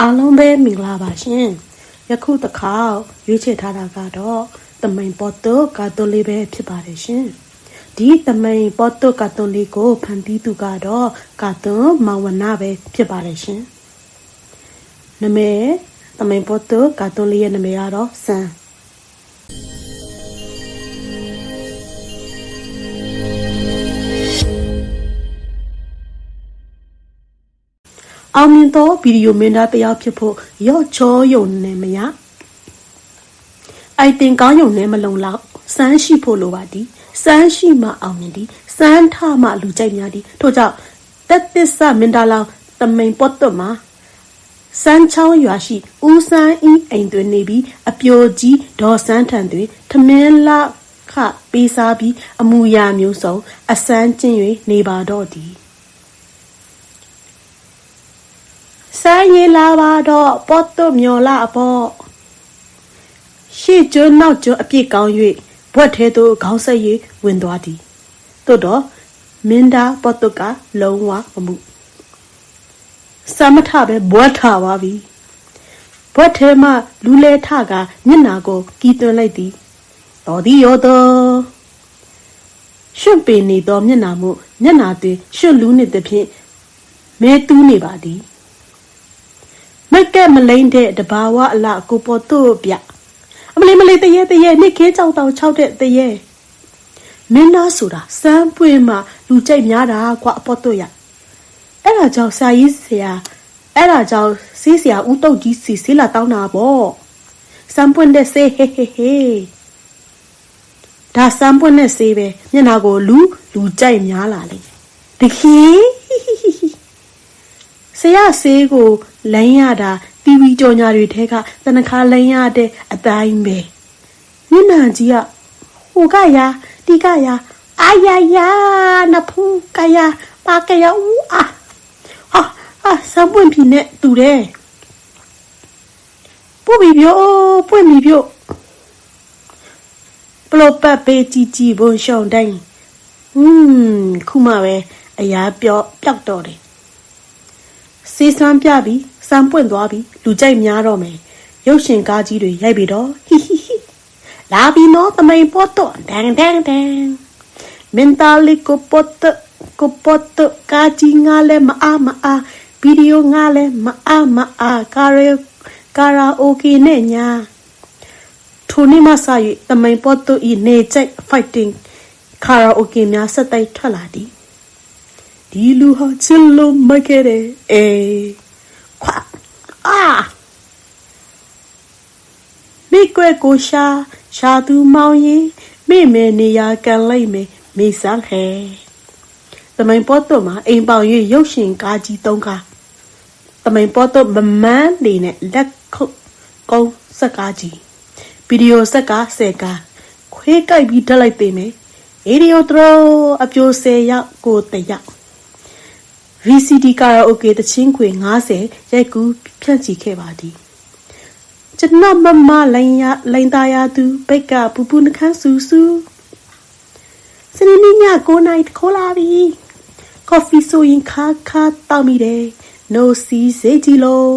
အားလုံးပဲမင်္ဂလာပါရှင်ယခုတစ်ခါရွေးချယ်ထားတာကတော့တမိန်ပေါ်တုကာတိုလေးပဲဖြစ်ပါတယ်ရှင်ဒီတမိန်ပေါ်တုကာတိုလေးကိုဖန်တီးသူကတော့ကာတွန်မောင်ဝနာပဲဖြစ်ပါတယ်ရှင်နမေတမိန်ပေါ်တုကာတိုလေးရဲ့နမေကတော့ဆန် အောင်မြင်သောဗီဒီယိုမင်းသားတစ်ယောက်ဖြစ်ဖို့ရော့ချောယုံနေမရအိုက်တင်ကောင်းယုံနေမလုံလောက်စမ်းရှိဖို့လိုပါဒီစမ်းရှိမှအောင်မြင်ဒီစမ်းထမှလူကြိုက်များဒီထို့ကြောင့်တက်သစ္စာမင်းသားလောင်တမိန်ပော့တော့မှာစမ်းချောင်းရွာရှိဦးစန်းအင်းအိမ်တွင်နေပြီးအပြိုကြီးဒေါ်စန်းထံတွင်ထမင်းလခပေးစားပြီးအမူအရာမျိုးစုံအစမ်းကျင့်၍နေပါတော့သည် စမ်းရည်လာပါတော့ပေါ်တုမျောလာအပေါ့ရှေ့ကျွန်းနောက်ကျွန်းအပြစ်ကောင်း၍ဘွက်ထဲသို့ခေါင်းဆက်၍ဝင်သွားသည်သို့တော့မင်းသားပေါ်တုကလုံးဝမမှုစမထပဲဘွက်ထပါပြီဘွက်ထဲမှလူလဲထကမျက်နာကိုကီးသွင်းလိုက်သည်တော်သည်ရောတော်ရွှင့်ပင်နေသောမျက်နာမှုမျက်နာတွင်ရွှင့်လူးနေသည်ဖြင့်မဲတူးနေပါသည် မက်ကက်မလိမ့်တဲ့တဘာဝအလားကိုပေါ်တို့ဗျအမလေးမလေးတရေတရေနှစ်ခေးကြောက်တောင်၆တဲ့တရေမင်းသားဆိုတာစမ်းပွင့်မှလူကြိုက်များတာကွာအပေါ်တို့ရအဲ့ဒါကြောင့်စာရေးဆရာအဲ့ဒါကြောင့်စီးဆရာဦးတုတ်ကြီးစီဆေးလာတောင်းတာပေါ့စမ်းပွင့်တဲ့ဆေးဟေးဟေးဟေးဒါစမ်းပွင့်တဲ့ဆေးပဲမျက်နာကိုလူလူကြိုက်များလာလေတခေဆ ရာဆေးကိုလမ်းရတာတီဗီကြော်ညာတွေထဲကတနခါလမ်းရတဲ့အတိုင်းပဲမျက်နှာကြီးကဟိုကရာဒီကရာအာယာယာနဖူးကရာပါကရာဦးအာဟာဟာစံပွင့်ပြီနဲ့တူတယ်ပူဘီပြိုပွင့်ပြီပြိုပလောပတ်ပေးကြည့်ကြည့်ဘုံရှောင်းတိုင်းဟွန်းခုမှပဲအရာပြော့ပျောက်တော့တယ် စေးစွမ်းပြပြီးစမ်းပွင့်သွားပြီးလူကြိုက်များတော့မယ်ရုပ်ရှင်ကားကြီးတွေရိုက်ပြီးတော့ဟိဟိဟိလာပြီးနော်သမိန်ပေါ်တော့ဒန်ဒန်ဒန်မင်တာလီကိုပေါ်တော့ကိုပေါ်တော့ကာကြီးငါလဲမအားမအားဗီဒီယိုငါလဲမအားမအားကာရဲကာရာအိုကေနဲ့ညာထိုနေ့မှစ၍သမိန်ပေါ်တော့ဤနေကြိုက် fighting ကာရာအိုကေများဆက်တိုက်ထွက်လာသည် ဒီလူဟာချစ်လို့မခဲ့တဲ့အေးခွာအာမိကွဲကိုရှာရှာသူမောင်ရင်မိမဲနေရကန်လိုက်မယ်မိဆန်းခဲတမိုင်ပေါ်တော့မှာအိမ်ပေါင်၍ရုပ်ရှင်ကားကြီးသုံးကားတမိုင်ပေါ်တော့မမန်းနေနဲ့လက်ခုပ်ကုန်းစက်ကားကြီးဗီဒီယိုစက်ကားဆယ်ကားခွေးကြိုက်ပြီးတက်လိုက်ပေမယ်အေဒီယိုထရိုအပြိုဆယ်ရောက်ကိုတယောက် VCD ကာရာအိုကေတချင်းခွေ90ရိုက်ကူးဖြန့်ချီခဲ့ပါသည်ကျွန်တော်မမလိုင်းရလိုင်းသားရသူဘိတ်ကပူပူနှခမ်းဆူဆူစနေနေ့ည9နာရီခိုးလာပြီကော်ဖီဆိုရင်ခါခါတောက်မိတယ် no စီစေးကြီးလို့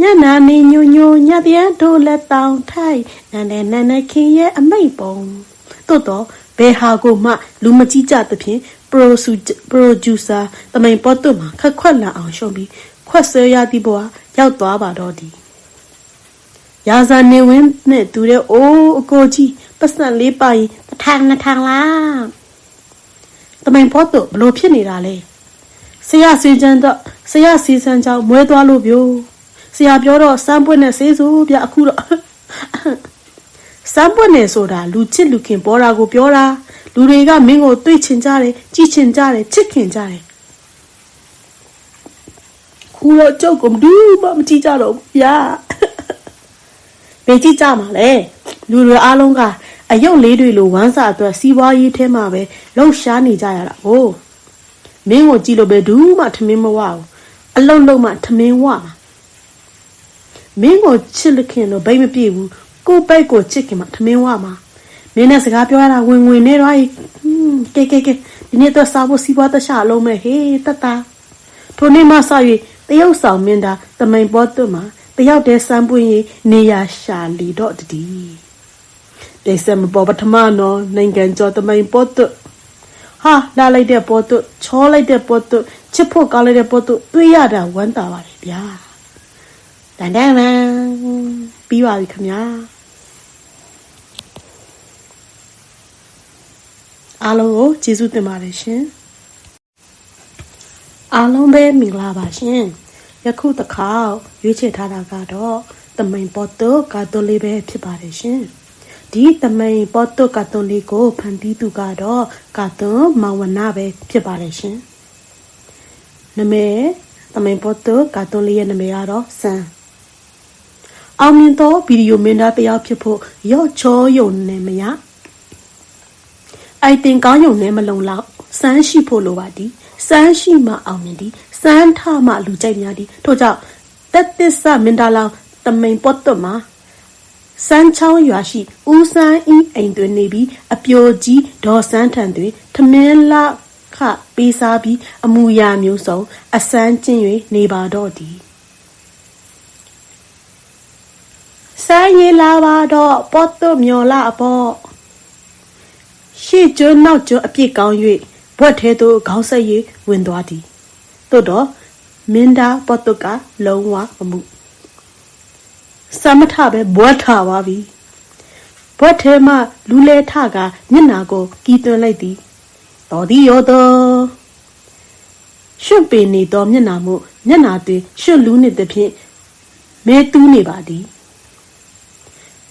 ညနာနေညိုညိုညတဲ့တို့လက်တောင်ထိုက်နန်းနဲ့နန်းနဲ့ခင်ရဲ့အမိတ်ပုံတို့တော့ဘယ်ဟာကိုမှ လူမကြီးကြသဖြင့် producer တမိန်ပေါ်တွတ်မှာခက်ခွက်လာအောင်ရှုံပြီးခွက်ဆွဲရသည့်ဘဝရောက်သွားပါတော့သည်ရာဇာနေဝင်းနဲ့သူတဲ့အိုးအကိုကြီးပတ်စံလေးပါရင်တထန်နှစ်ထန်လားတမိန်ပေါ်တွတ်ဘလို့ဖြစ်နေတာလဲဆရာစီစံတော့ဆရာစီစံကြောင့်မွဲသွားလို့ပြောဆရာပြောတော့စမ်းပွင့်နဲ့ဆေးဆိုးပြအခုတော့ စမ်းပွင့်နေဆိုတာလူချစ်လူခင်ပေါ်တာကိုပြောတာလူတွေကမင်းကိုတွေ့ချင်ကြတယ်ကြည်ချင်ကြတယ်ချစ်ခင်ကြတယ်ခုတော့ကြောက်ကုန်ဘူးမမကြည့်ကြတော့ဘူးဗျာဘယ်ကြည့်ကြမှာလဲလူတွေအားလုံးကအယုတ်လေးတွေလိုဝမ်းစာအတွက်စီးပွားရေးထဲမှာပဲလှုပ်ရှားနေကြရတာကိုမင်းကိုကြည့်လို့ပဲဘူးမှထမင်းမဝဘူးအလုံးလုံးမှထမင်းဝမှာမင်းကိုချစ်လခင်လို့ဘိတ်မပြေဘူး ကိုယ့်ဘိတ်ကိုချစ်ခင်မှထမင်းဝမှာမင်းနဲ့စကားပြောရတာဝင်ဝင်နေတော့ဟင်းကဲကဲကဲဒီနေ့တော့စားဖို့စီးပွားတခြားလုံးမဲ့ဟေးတတထိုနေ့မှစ၍တရုတ်ဆောင်မင်းသားတမိန်ပေါ်တွတ်မှာတယောက်တည်းစမ်းပွင့်၍နေရာရှာလီတော့တည်းတိတ်ဆက်မပေါ်ပထမနော်နိုင်ငံကျော်တမိန်ပေါ်တွတ်ဟာလာလိုက်တဲ့ပေါ်တွတ်ချောလိုက်တဲ့ပေါ်တွတ်ချစ်ဖို့ကောင်းလိုက်တဲ့ပေါ်တွတ်တွေ့ရတာဝမ်းသာပါတယ်ဗျာတန်တန်တန်ပြီးပါပြီခင်ဗျာ အားလုံးကိုကျေးဇူးတင်ပါတယ်ရှင်အားလုံးပဲမင်္ဂလာပါရှင်ယခုတစ်ခါရွေးချယ်ထားတာကတော့တမိန်ပေါ်တုကာတိုလေးပဲဖြစ်ပါတယ်ရှင်ဒီတမိန်ပေါ်တုကာတိုလေးကိုဖန်တီးသူကတော့ကာတွန်မောင်ဝနာပဲဖြစ်ပါတယ်ရှင်နမေတမိန်ပေါ်တုကာတိုလေးရဲ့နမေကတော့စံအောင်မြင်သောဗီဒီယိုမင်းသားတစ်ယောက်ဖြစ်ဖို့ရော့ချောယုံနေမရ အိုက်တင်ကောင်းယုံနဲ့မလုံလောက်စမ်းရှိဖို့လိုပါဒီစမ်းရှိမှအောင်မြင်ဒီစမ်းထမှလူကြိုက်များဒီထို့ကြောင့်တက်သစ္စာမင်္ဒလာတမိန်ပတ်တ်မှာစမ်းချောင်းရွာရှိဦးစန်းအင်းအိမ်တွင်နေပြီးအပြိုကြီးဒေါ်စန်းထံတွင်ထမင်းလခပေးစားပြီးအမူအရာမျိုးစုံအစမ်းကျင့်၍နေပါတော့သည်စမ်းရလာပါတော့ပတ်တ်မျောလာအပေါ့ ရှေ့ကျွန်းနောက်ကျွန်းအပြစ်ကောင်း၍ဘွက်ထဲသို့ခေါင်းဆက်၍ဝင်သွားသည်သို့တော့မင်းသားပတ်တုကလုံးဝမမှုသမထပဲဘွက်ထပါပြီဘွက်ထဲမှလူလဲထကမျက်နာကိုကီးသွင်းလိုက်သည်တော်သည်ရောတော်ရွှတ်ပင်နေသောမျက်နာမှုမျက်နာတွင်ရွှတ်လူးနေသည်ဖြင့်မဲတူးနေပါသည်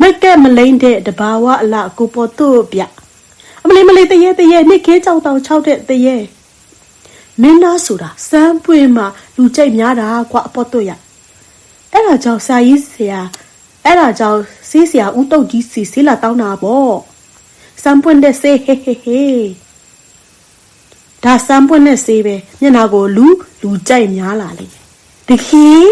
မက်ကဲမလိမ့်တဲ့တဘာဝအလားကိုပေါ်တို့ပြ အမလေးမလေးတရေတရေနှစ်ခဲကြောက်တောင်၆တဲ့တရေမင်းသားဆိုတာစမ်းပွင့်မှလူကြိုက်များတာကွာအပေါ်တို့ရအဲ့ဒါကြောင့်စာရေးဆရာအဲ့ဒါကြောင့်စီးဆရာဦးတုတ်ကြီးစီစီလာတောင်းတာပေါ့စမ်းပွင့်တဲ့ဆေးဟေးဟေးဟေးဒါစမ်းပွင့်တဲ့ဆေးပဲမျက်နာကိုလူလူကြိုက်များလာလေတခင်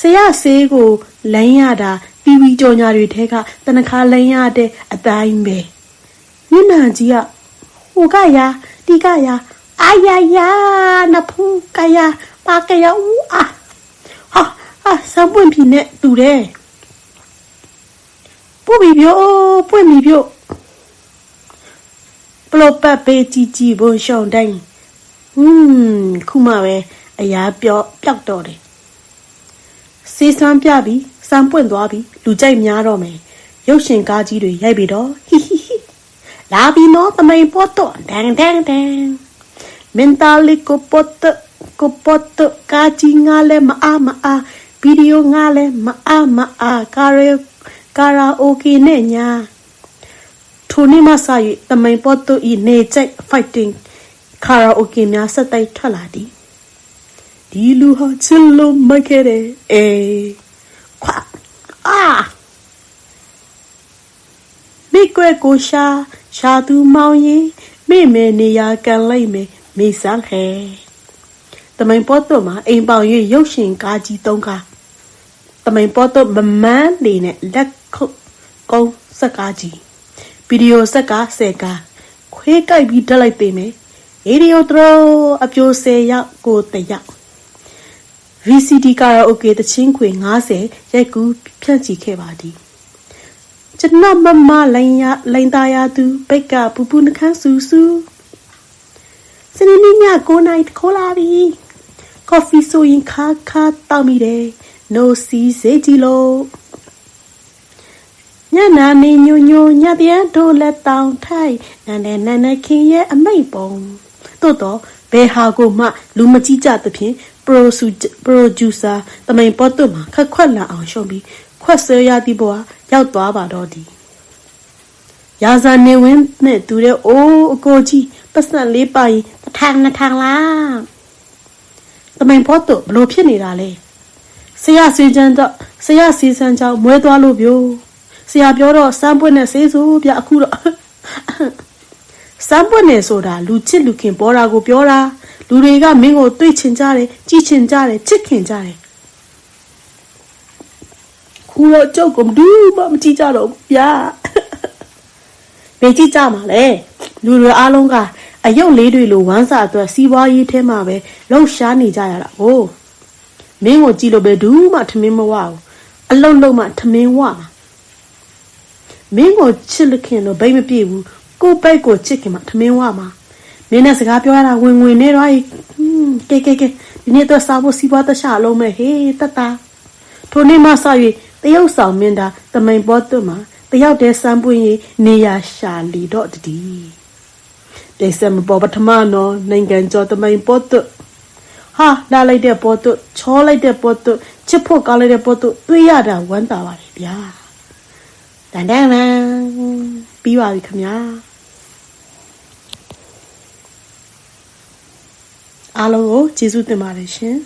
ဆရာဆေးကိုလိုင်းရတာ တီဗီကြော်ညာတွေထဲကတနခါလိုင်းရတဲ့အတိုင်းပဲမျက်နှာကြီးကဟိုကရာဒီကရာအာယာယာနဖူးကရာပါကရာဦးအာဟာဟာစံပွင့်ပြီနဲ့တူတယ်ပူပြီပြိုပွင့်ပြီပြိုပလောပတ်ပေးကြည့်ကြည့်ဘုံရှောင်းတိုင်းဟွန်းခုမှပဲအရာပြောပျောက်တော့တယ်စေးစွမ်းပြပြီး စမ်းပွင့်သွားပြီးလူကြိုက်များတော့မယ်ရုပ်ရှင်ကားကြီးတွေရိုက်ပြီးတော့ဟီဟီဟီလာပြီးတော့တမိန်ပေါ်တော့ဒန်ဒန်ဒန်မင်တာလီကိုပေါ်တော့ကိုပေါ်တော့ကာကြီးငါလဲမအားမအားဗီဒီယိုငါလဲမအားမအားကာရဲကာရာအိုကေနဲ့ညာထိုနေ့မှစ၍တမိန်ပေါ်တော့ဤနေကြိုက် fighting ကာရာအိုကေများဆက်တိုက်ထွက်လာသည်ဒီလူဟာချစ်လို့မခဲ့တဲ့အေးခွာအာ မိကွဲကိုရှာရှာသူမောင်ရင်မိမဲနေရကန်လိုက်မယ်မိစမ်းခဲတမိန်ပေါ်တော့မှာအိမ်ပေါင်၍ရုပ်ရှင်ကားကြီးသုံးကားတမိန်ပေါ်တော့မမန်းနေနဲ့လက်ခုပ်ကုန်းစက်ကားကြီးဗီဒီယိုစက်ကားဆယ်ကားခွေးကြိုက်ပြီးတက်လိုက်ပေမယ်ဗီဒီယိုတော့အပြိုဆယ်ရောက်ကိုတယောက် VCD ကာရာအိုကေတချင်းခွေ90ရိုက်ကူးဖြန့်ချီခဲ့ပါသည် ကျွန်တော်မမလိုင်းရလိုင်းသားရသူပိတ်ကပူပူနှခမ်းဆူဆူစနေနေ့ည9:00နာရီခိုးလာပြီကော်ဖီဆိုရင်ခါခါတောက်မိတယ် no စီစေးကြီးလို့ညနာနေညိုညိုညပြန်တို့လက်တောင်ထိုက်နန်းနဲ့နန်းနဲ့ခင်ရဲ့အမိတ်ပုံတို့တော့ဘယ်ဟာကိုမှ လူမကြည့်ကြသဖြင့်ပရိုဆူပရိုဂျူဆာတမိန်ပေါ်တော့မှာခက်ခွက်လာအောင်ရှုံးပြီး ခွက်ဆွဲရသည့်ဘဝရောက်သွားပါတော့သည်ရာဇာနေဝင်းနဲ့သူတဲ့အိုးအကိုကြီးပတ်စံလေးပါရင်တထန်နထန်လားတမင်ဖို့တော့ဘလို့ဖြစ်နေတာလဲဆရာစီချန်တော့ဆရာစီဆန်ချောင်းမွဲသွားလို့ပြောဆရာပြောတော့စမ်းပွင့်နဲ့ဆေးဆိုပြအခုတော့စမ်းပွင့်နဲ့ဆိုတာလူချစ်လူခင်ပေါ်တာကိုပြောတာလူတွေကမင်းကိုတွေ့ချင်ကြတယ်ကြည်ချင်ကြတယ်ချစ်ခင်ကြတယ် ခုတော့ကြောက်ကုန်ဘူးမမကြည့်ကြတော့ဗျာဘယ်ကြည့်ကြမှာလဲလူတွေအားလုံးကအအယုတ်လေးတွေလိုဝမ်းစာအတွက်စီးပွားရေးထဲမှာပဲလှုပ်ရှားနေကြရတာကိုမင်းကိုကြည့်လို့ပဲဘူးမှထမင်းမဝဘူးအလုတ်လုံးမှထမင်းဝမှာမင်းကိုချစ်လခင်လို့ဘိတ်မပြေဘူးကိုယ့်ဘိတ်ကိုချစ်ခင်မှထမင်းဝမှာမင်းနဲ့စကားပြောရတာဝင်ဝင်နေတော့ဟင်းကဲကဲကဲဒီနေ့တော့စားဖို့စီးပွားသက်ရှာအလုံးမဲ့ဟေးတတထိုနေ့မှစ၍ တရုတ်ဆောင်မင်းသားတမိန်ပေါ်သွတ်မှာတယောက်တည်းစမ်းပွင့်ရင်နေရရှာလီတော့တည်းတိတ်စမပေါ်ပထမနော်နိုင်ငံကျော်တမိန်ပေါ်သွတ်ဟာလာလိုက်တဲ့ပေါ်သွတ်ချောလိုက်တဲ့ပေါ်သွတ်ချစ်ဖို့ကောင်းလိုက်တဲ့ပေါ်သွတ်တွေ့ရတာဝမ်းသာပါလေဗျာတန်တန်တန်ပြီးပါပြီခင်ဗျာအားလုံးကိုကျေးဇူးတင်ပါတယ်ရှင်